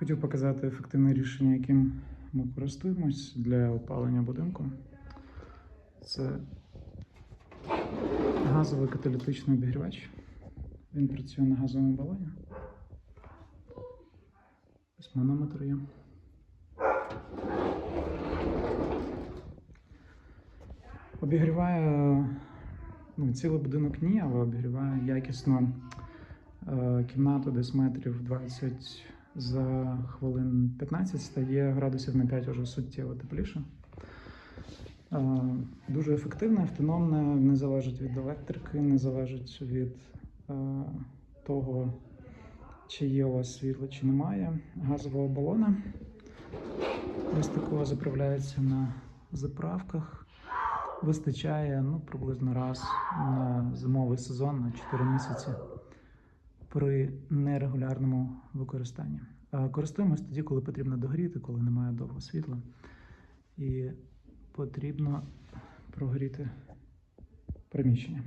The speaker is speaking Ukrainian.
Хотів показати ефективне рішення, яким ми користуємось для опалення будинку. Це газовий каталітичний обігрівач. Він працює на газовому балоні. Ось манометр є. Обігріває ну, цілий будинок ні, але обігріває якісно е, кімнату десь метрів 20 за хвилин 15 стає градусів на 5 вже суттєво тепліше. Дуже ефективне, автономне, не залежить від електрики, не залежить від того, чи є у вас світло, чи немає. Газового балона. Ось такого заправляється на заправках. Вистачає ну, приблизно раз на зимовий сезон на 4 місяці при нерегулярному використанні. Користуємось тоді, коли потрібно догріти, коли немає довго світла. І потрібно прогріти приміщення.